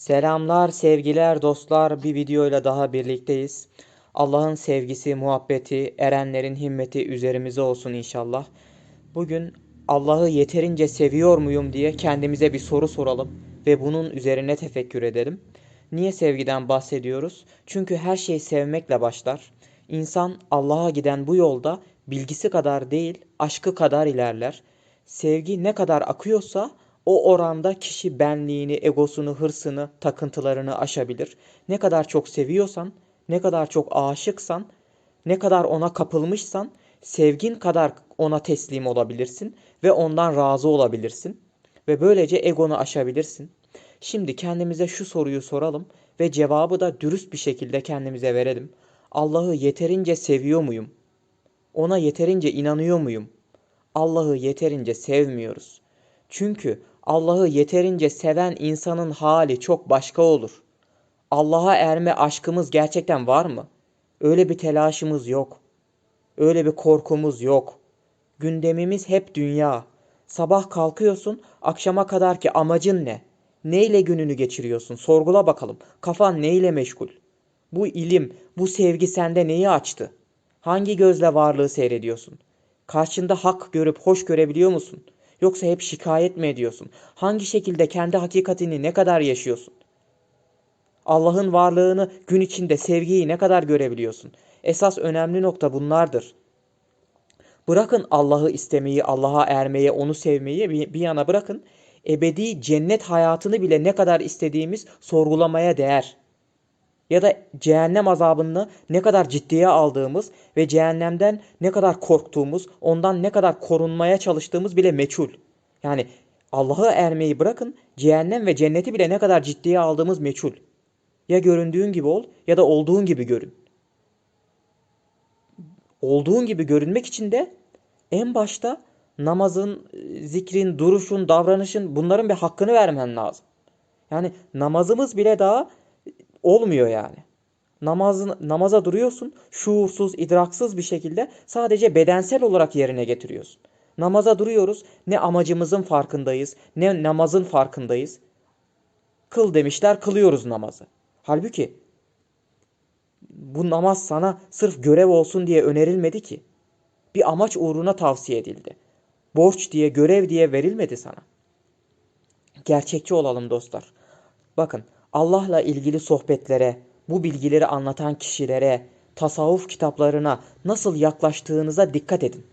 Selamlar, sevgiler, dostlar. Bir videoyla daha birlikteyiz. Allah'ın sevgisi, muhabbeti, erenlerin himmeti üzerimize olsun inşallah. Bugün Allah'ı yeterince seviyor muyum diye kendimize bir soru soralım ve bunun üzerine tefekkür edelim. Niye sevgiden bahsediyoruz? Çünkü her şey sevmekle başlar. İnsan Allah'a giden bu yolda bilgisi kadar değil, aşkı kadar ilerler. Sevgi ne kadar akıyorsa o oranda kişi benliğini, egosunu, hırsını, takıntılarını aşabilir. Ne kadar çok seviyorsan, ne kadar çok aşıksan, ne kadar ona kapılmışsan, sevgin kadar ona teslim olabilirsin ve ondan razı olabilirsin ve böylece egonu aşabilirsin. Şimdi kendimize şu soruyu soralım ve cevabı da dürüst bir şekilde kendimize verelim. Allah'ı yeterince seviyor muyum? Ona yeterince inanıyor muyum? Allah'ı yeterince sevmiyoruz. Çünkü Allah'ı yeterince seven insanın hali çok başka olur. Allah'a erme aşkımız gerçekten var mı? Öyle bir telaşımız yok. Öyle bir korkumuz yok. Gündemimiz hep dünya. Sabah kalkıyorsun, akşama kadar ki amacın ne? Neyle gününü geçiriyorsun? Sorgula bakalım. Kafan neyle meşgul? Bu ilim, bu sevgi sende neyi açtı? Hangi gözle varlığı seyrediyorsun? Karşında hak görüp hoş görebiliyor musun? Yoksa hep şikayet mi ediyorsun? Hangi şekilde kendi hakikatini ne kadar yaşıyorsun? Allah'ın varlığını gün içinde sevgiyi ne kadar görebiliyorsun? Esas önemli nokta bunlardır. Bırakın Allah'ı istemeyi, Allah'a ermeyi, onu sevmeyi bir, yana bırakın. Ebedi cennet hayatını bile ne kadar istediğimiz sorgulamaya değer. Ya da cehennem azabını ne kadar ciddiye aldığımız ve cehennemden ne kadar korktuğumuz, ondan ne kadar korunmaya çalıştığımız bile meçhul. Yani Allah'a ermeyi bırakın, cehennem ve cenneti bile ne kadar ciddiye aldığımız meçhul. Ya göründüğün gibi ol ya da olduğun gibi görün. Olduğun gibi görünmek için de en başta namazın, zikrin, duruşun, davranışın bunların bir hakkını vermen lazım. Yani namazımız bile daha olmuyor yani. Namazın, namaza duruyorsun, şuursuz, idraksız bir şekilde sadece bedensel olarak yerine getiriyorsun. Namaza duruyoruz, ne amacımızın farkındayız, ne namazın farkındayız. Kıl demişler, kılıyoruz namazı. Halbuki bu namaz sana sırf görev olsun diye önerilmedi ki. Bir amaç uğruna tavsiye edildi. Borç diye, görev diye verilmedi sana. Gerçekçi olalım dostlar. Bakın Allah'la ilgili sohbetlere, bu bilgileri anlatan kişilere, tasavvuf kitaplarına nasıl yaklaştığınıza dikkat edin.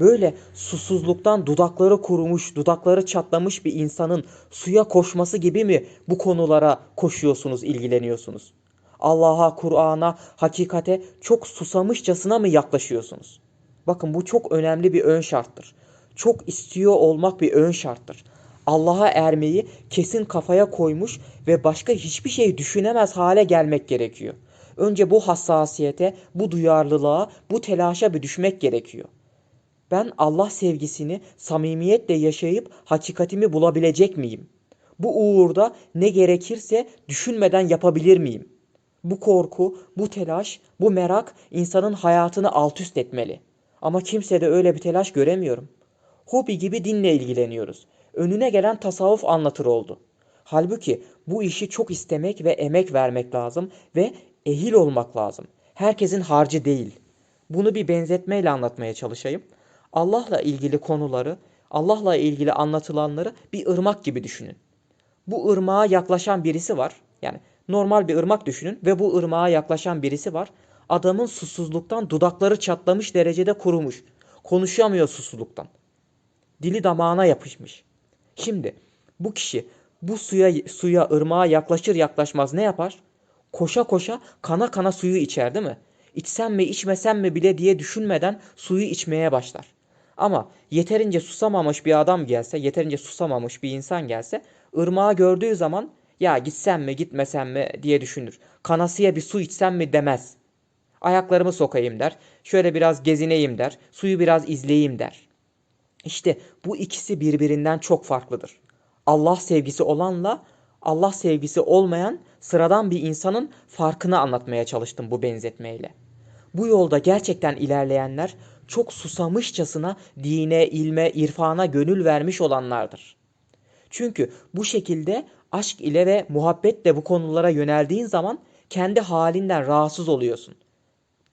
Böyle susuzluktan dudakları kurumuş, dudakları çatlamış bir insanın suya koşması gibi mi bu konulara koşuyorsunuz, ilgileniyorsunuz? Allah'a, Kur'an'a, hakikate çok susamışçasına mı yaklaşıyorsunuz? Bakın bu çok önemli bir ön şarttır. Çok istiyor olmak bir ön şarttır. Allah'a ermeyi kesin kafaya koymuş ve başka hiçbir şey düşünemez hale gelmek gerekiyor. Önce bu hassasiyete, bu duyarlılığa, bu telaşa bir düşmek gerekiyor. Ben Allah sevgisini samimiyetle yaşayıp hakikatimi bulabilecek miyim? Bu uğurda ne gerekirse düşünmeden yapabilir miyim? Bu korku, bu telaş, bu merak insanın hayatını alt üst etmeli. Ama kimsede öyle bir telaş göremiyorum. Hobi gibi dinle ilgileniyoruz. Önüne gelen tasavvuf anlatır oldu. Halbuki bu işi çok istemek ve emek vermek lazım ve ehil olmak lazım. Herkesin harcı değil. Bunu bir benzetmeyle anlatmaya çalışayım. Allah'la ilgili konuları, Allah'la ilgili anlatılanları bir ırmak gibi düşünün. Bu ırmağa yaklaşan birisi var. Yani normal bir ırmak düşünün ve bu ırmağa yaklaşan birisi var. Adamın susuzluktan dudakları çatlamış derecede kurumuş. Konuşamıyor susuzluktan. Dili damağına yapışmış. Şimdi bu kişi bu suya suya ırmağa yaklaşır yaklaşmaz ne yapar? Koşa koşa kana kana suyu içer değil mi? İçsem mi içmesem mi bile diye düşünmeden suyu içmeye başlar. Ama yeterince susamamış bir adam gelse, yeterince susamamış bir insan gelse, ırmağı gördüğü zaman ya gitsem mi gitmesem mi diye düşünür. Kanasıya bir su içsem mi demez. Ayaklarımı sokayım der. Şöyle biraz gezineyim der. Suyu biraz izleyeyim der. İşte bu ikisi birbirinden çok farklıdır. Allah sevgisi olanla Allah sevgisi olmayan sıradan bir insanın farkını anlatmaya çalıştım bu benzetmeyle. Bu yolda gerçekten ilerleyenler çok susamışçasına dine, ilme, irfana gönül vermiş olanlardır. Çünkü bu şekilde aşk ile ve muhabbetle bu konulara yöneldiğin zaman kendi halinden rahatsız oluyorsun.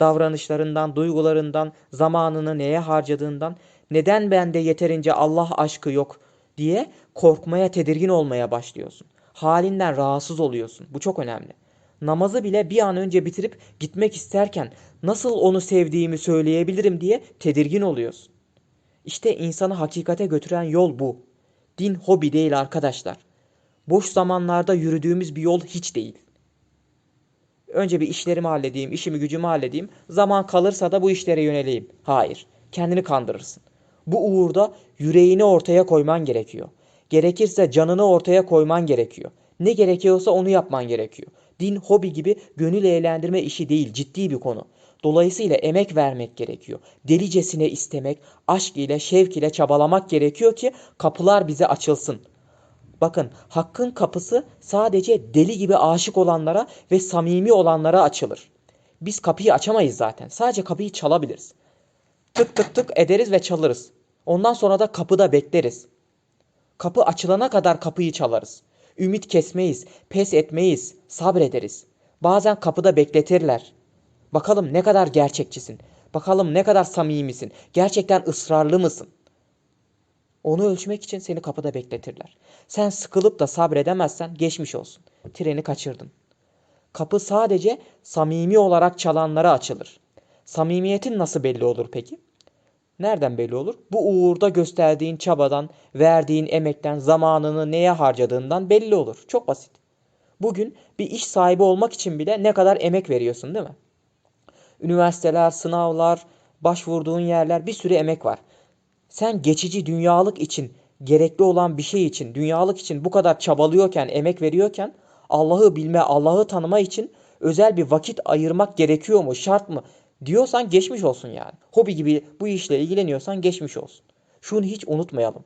Davranışlarından, duygularından, zamanını neye harcadığından, neden bende yeterince Allah aşkı yok diye korkmaya, tedirgin olmaya başlıyorsun. Halinden rahatsız oluyorsun. Bu çok önemli. Namazı bile bir an önce bitirip gitmek isterken nasıl onu sevdiğimi söyleyebilirim diye tedirgin oluyorsun. İşte insanı hakikate götüren yol bu. Din hobi değil arkadaşlar. Boş zamanlarda yürüdüğümüz bir yol hiç değil. Önce bir işlerimi halledeyim, işimi gücümü halledeyim. Zaman kalırsa da bu işlere yöneleyim. Hayır. Kendini kandırırsın. Bu uğurda yüreğini ortaya koyman gerekiyor. Gerekirse canını ortaya koyman gerekiyor. Ne gerekiyorsa onu yapman gerekiyor. Din hobi gibi gönül eğlendirme işi değil, ciddi bir konu. Dolayısıyla emek vermek gerekiyor. Delicesine istemek, aşk ile, şevk ile çabalamak gerekiyor ki kapılar bize açılsın. Bakın hakkın kapısı sadece deli gibi aşık olanlara ve samimi olanlara açılır. Biz kapıyı açamayız zaten. Sadece kapıyı çalabiliriz. Tık tık tık ederiz ve çalarız. Ondan sonra da kapıda bekleriz. Kapı açılana kadar kapıyı çalarız. Ümit kesmeyiz, pes etmeyiz, sabrederiz. Bazen kapıda bekletirler. Bakalım ne kadar gerçekçisin. Bakalım ne kadar samimisin. Gerçekten ısrarlı mısın? Onu ölçmek için seni kapıda bekletirler. Sen sıkılıp da sabredemezsen geçmiş olsun. Treni kaçırdın. Kapı sadece samimi olarak çalanlara açılır. Samimiyetin nasıl belli olur peki? Nereden belli olur? Bu uğurda gösterdiğin çabadan, verdiğin emekten, zamanını neye harcadığından belli olur. Çok basit. Bugün bir iş sahibi olmak için bile ne kadar emek veriyorsun değil mi? Üniversiteler, sınavlar, başvurduğun yerler bir sürü emek var. Sen geçici dünyalık için, gerekli olan bir şey için, dünyalık için bu kadar çabalıyorken, emek veriyorken Allah'ı bilme, Allah'ı tanıma için özel bir vakit ayırmak gerekiyor mu, şart mı diyorsan geçmiş olsun yani. Hobi gibi bu işle ilgileniyorsan geçmiş olsun. Şunu hiç unutmayalım.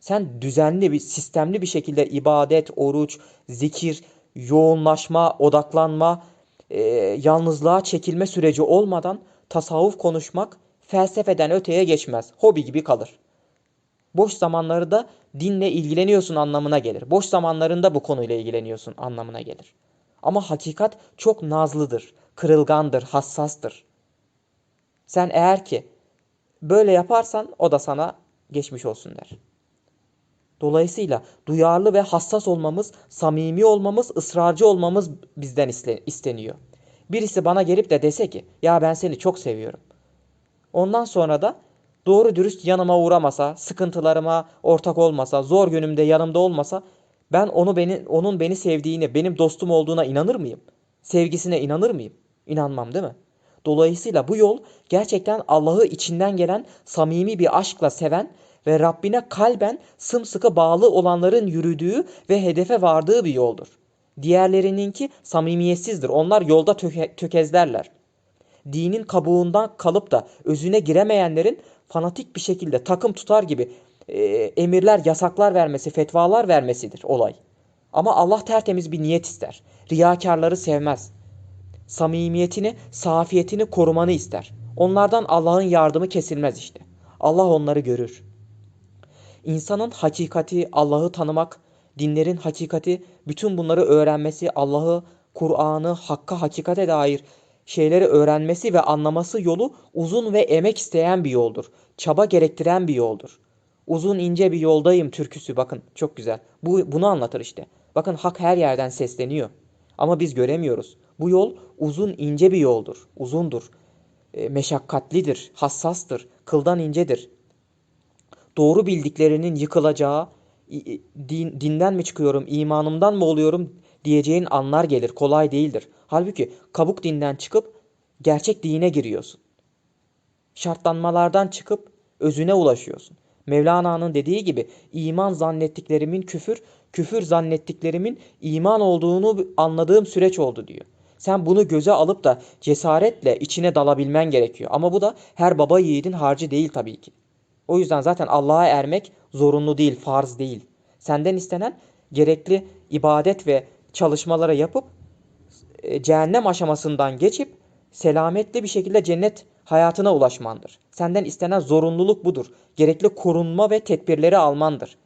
Sen düzenli bir, sistemli bir şekilde ibadet, oruç, zikir, yoğunlaşma, odaklanma, e, yalnızlığa çekilme süreci olmadan tasavvuf konuşmak felsefeden öteye geçmez. Hobi gibi kalır. Boş zamanları da dinle ilgileniyorsun anlamına gelir. Boş zamanlarında bu konuyla ilgileniyorsun anlamına gelir. Ama hakikat çok nazlıdır, kırılgandır, hassastır. Sen eğer ki böyle yaparsan o da sana geçmiş olsun der. Dolayısıyla duyarlı ve hassas olmamız, samimi olmamız, ısrarcı olmamız bizden isteniyor. Birisi bana gelip de dese ki ya ben seni çok seviyorum. Ondan sonra da doğru dürüst yanıma uğramasa, sıkıntılarıma ortak olmasa, zor günümde yanımda olmasa ben onu beni onun beni sevdiğine, benim dostum olduğuna inanır mıyım? Sevgisine inanır mıyım? İnanmam değil mi? Dolayısıyla bu yol gerçekten Allah'ı içinden gelen samimi bir aşkla seven ve Rabbine kalben sımsıkı bağlı olanların yürüdüğü ve hedefe vardığı bir yoldur. Diğerlerininki samimiyetsizdir. Onlar yolda töke, tökezlerler. Dinin kabuğundan kalıp da özüne giremeyenlerin fanatik bir şekilde takım tutar gibi e, emirler, yasaklar vermesi, fetvalar vermesidir olay. Ama Allah tertemiz bir niyet ister. Riyakarları sevmez. Samimiyetini, safiyetini korumanı ister. Onlardan Allah'ın yardımı kesilmez işte. Allah onları görür. İnsanın hakikati, Allah'ı tanımak, dinlerin hakikati, bütün bunları öğrenmesi, Allah'ı, Kur'an'ı, Hakk'a, hakikate dair şeyleri öğrenmesi ve anlaması yolu uzun ve emek isteyen bir yoldur. Çaba gerektiren bir yoldur. Uzun ince bir yoldayım türküsü bakın çok güzel. Bu bunu anlatır işte. Bakın hak her yerden sesleniyor. Ama biz göremiyoruz. Bu yol uzun ince bir yoldur. Uzundur. E, meşakkatlidir, hassastır, kıldan incedir. Doğru bildiklerinin yıkılacağı, din, dinden mi çıkıyorum, imanımdan mı oluyorum diyeceğin anlar gelir. Kolay değildir. Halbuki kabuk dinden çıkıp gerçek dine giriyorsun. Şartlanmalardan çıkıp özüne ulaşıyorsun. Mevlana'nın dediği gibi iman zannettiklerimin küfür, küfür zannettiklerimin iman olduğunu anladığım süreç oldu diyor. Sen bunu göze alıp da cesaretle içine dalabilmen gerekiyor. Ama bu da her baba yiğidin harcı değil tabii ki. O yüzden zaten Allah'a ermek zorunlu değil, farz değil. Senden istenen gerekli ibadet ve çalışmalara yapıp e, cehennem aşamasından geçip selametli bir şekilde cennet hayatına ulaşmandır. Senden istenen zorunluluk budur. Gerekli korunma ve tedbirleri almandır.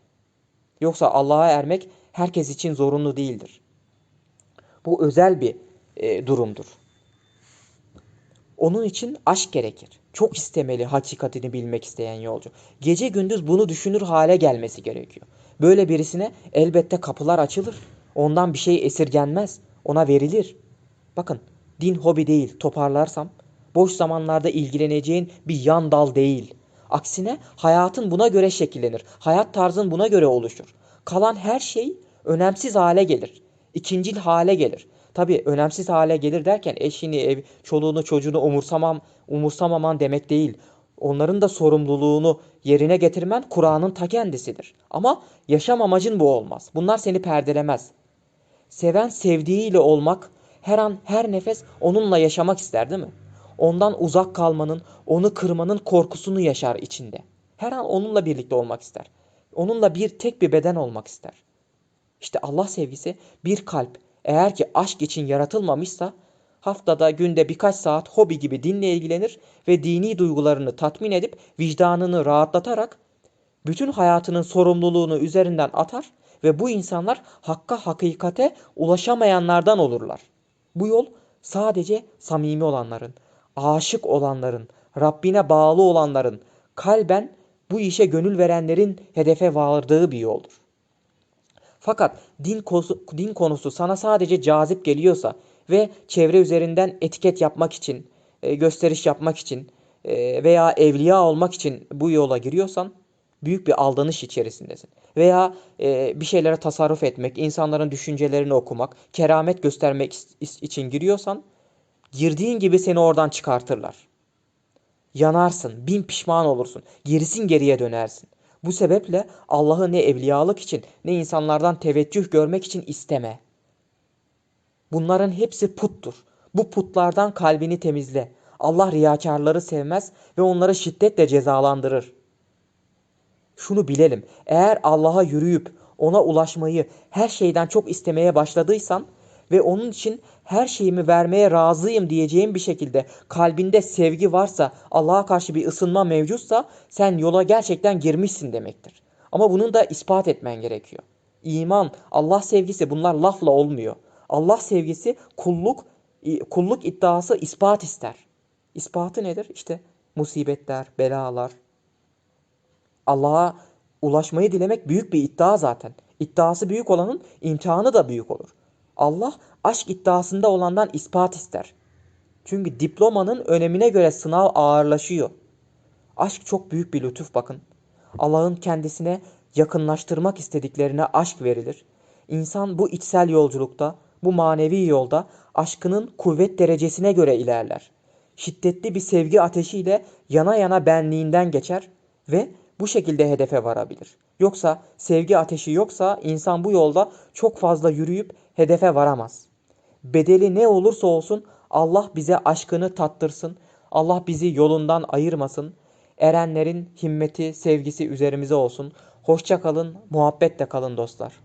Yoksa Allah'a ermek herkes için zorunlu değildir. Bu özel bir e, durumdur. Onun için aşk gerekir. Çok istemeli hakikatini bilmek isteyen yolcu. Gece gündüz bunu düşünür hale gelmesi gerekiyor. Böyle birisine elbette kapılar açılır. Ondan bir şey esirgenmez. Ona verilir. Bakın din hobi değil toparlarsam. Boş zamanlarda ilgileneceğin bir yan dal değil. Aksine hayatın buna göre şekillenir. Hayat tarzın buna göre oluşur. Kalan her şey önemsiz hale gelir. İkincil hale gelir. Tabii önemsiz hale gelir derken eşini, ev, çoluğunu, çocuğunu umursamam, umursamaman demek değil. Onların da sorumluluğunu yerine getirmen Kur'an'ın ta kendisidir. Ama yaşam amacın bu olmaz. Bunlar seni perdelemez. Seven sevdiğiyle olmak, her an her nefes onunla yaşamak ister değil mi? Ondan uzak kalmanın, onu kırmanın korkusunu yaşar içinde. Her an onunla birlikte olmak ister. Onunla bir tek bir beden olmak ister. İşte Allah sevgisi bir kalp eğer ki aşk için yaratılmamışsa haftada günde birkaç saat hobi gibi dinle ilgilenir ve dini duygularını tatmin edip vicdanını rahatlatarak bütün hayatının sorumluluğunu üzerinden atar ve bu insanlar hakka hakikate ulaşamayanlardan olurlar. Bu yol sadece samimi olanların, aşık olanların, Rabbine bağlı olanların, kalben bu işe gönül verenlerin hedefe vardığı bir yoldur. Fakat din konusu, din konusu sana sadece cazip geliyorsa ve çevre üzerinden etiket yapmak için, e, gösteriş yapmak için e, veya evliya olmak için bu yola giriyorsan büyük bir aldanış içerisindesin. Veya e, bir şeylere tasarruf etmek, insanların düşüncelerini okumak, keramet göstermek için giriyorsan girdiğin gibi seni oradan çıkartırlar. Yanarsın, bin pişman olursun, gerisin geriye dönersin. Bu sebeple Allah'ı ne evliyalık için ne insanlardan teveccüh görmek için isteme. Bunların hepsi puttur. Bu putlardan kalbini temizle. Allah riyakarları sevmez ve onları şiddetle cezalandırır. Şunu bilelim. Eğer Allah'a yürüyüp ona ulaşmayı her şeyden çok istemeye başladıysan ve onun için her şeyimi vermeye razıyım diyeceğim bir şekilde kalbinde sevgi varsa, Allah'a karşı bir ısınma mevcutsa sen yola gerçekten girmişsin demektir. Ama bunu da ispat etmen gerekiyor. İman, Allah sevgisi bunlar lafla olmuyor. Allah sevgisi kulluk, kulluk iddiası ispat ister. İspatı nedir? İşte musibetler, belalar. Allah'a ulaşmayı dilemek büyük bir iddia zaten. İddiası büyük olanın imtihanı da büyük olur. Allah aşk iddiasında olandan ispat ister. Çünkü diplomanın önemine göre sınav ağırlaşıyor. Aşk çok büyük bir lütuf bakın. Allah'ın kendisine yakınlaştırmak istediklerine aşk verilir. İnsan bu içsel yolculukta, bu manevi yolda aşkının kuvvet derecesine göre ilerler. Şiddetli bir sevgi ateşiyle yana yana benliğinden geçer ve bu şekilde hedefe varabilir. Yoksa sevgi ateşi yoksa insan bu yolda çok fazla yürüyüp hedefe varamaz. Bedeli ne olursa olsun Allah bize aşkını tattırsın. Allah bizi yolundan ayırmasın. Erenlerin himmeti, sevgisi üzerimize olsun. Hoşça kalın, muhabbetle kalın dostlar.